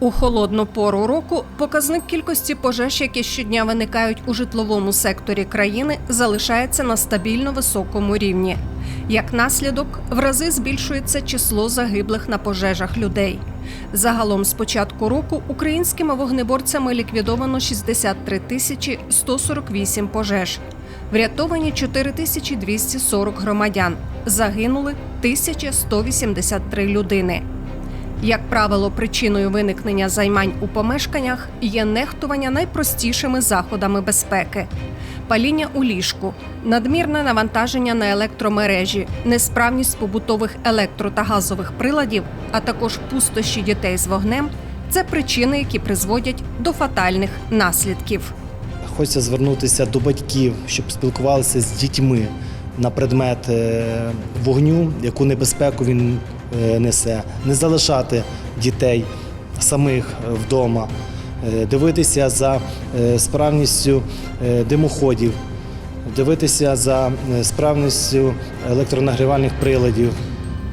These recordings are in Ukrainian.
У холодну пору року показник кількості пожеж, які щодня виникають у житловому секторі країни, залишається на стабільно високому рівні. Як наслідок, в рази збільшується число загиблих на пожежах людей. Загалом з початку року українськими вогнеборцями ліквідовано 63 тисячі 148 пожеж. Врятовані 4240 громадян. Загинули 1183 людини. Як правило, причиною виникнення займань у помешканнях є нехтування найпростішими заходами безпеки: паління у ліжку, надмірне навантаження на електромережі, несправність побутових електро та газових приладів, а також пустощі дітей з вогнем це причини, які призводять до фатальних наслідків. Хочеться звернутися до батьків, щоб спілкувалися з дітьми на предмет е, вогню, яку небезпеку він несе, не залишати дітей самих е, вдома, е, дивитися за е, справністю е, димоходів, дивитися за е, справністю електронагрівальних приладів.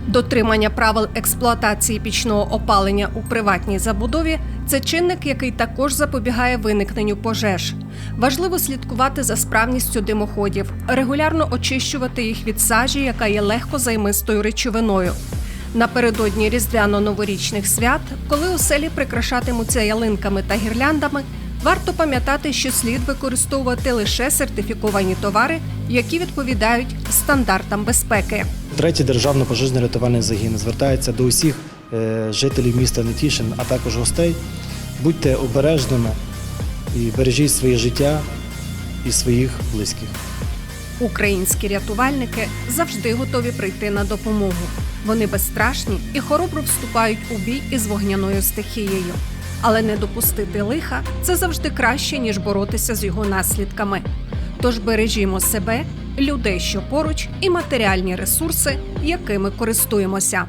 Дотримання правил експлуатації пічного опалення у приватній забудові це чинник, який також запобігає виникненню пожеж. Важливо слідкувати за справністю димоходів, регулярно очищувати їх від сажі, яка є легко займистою речовиною. Напередодні різдвяно-новорічних свят, коли оселі прикрашатимуться ялинками та гірляндами, варто пам'ятати, що слід використовувати лише сертифіковані товари, які відповідають стандартам безпеки. Третій державний пожежний рятувальний загін звертається до усіх е, жителів міста Нетішин, а також гостей. Будьте обережними і бережіть своє життя і своїх близьких. Українські рятувальники завжди готові прийти на допомогу. Вони безстрашні і хоробро вступають у бій із вогняною стихією. Але не допустити лиха це завжди краще, ніж боротися з його наслідками. Тож бережімо себе, людей, що поруч, і матеріальні ресурси, якими користуємося.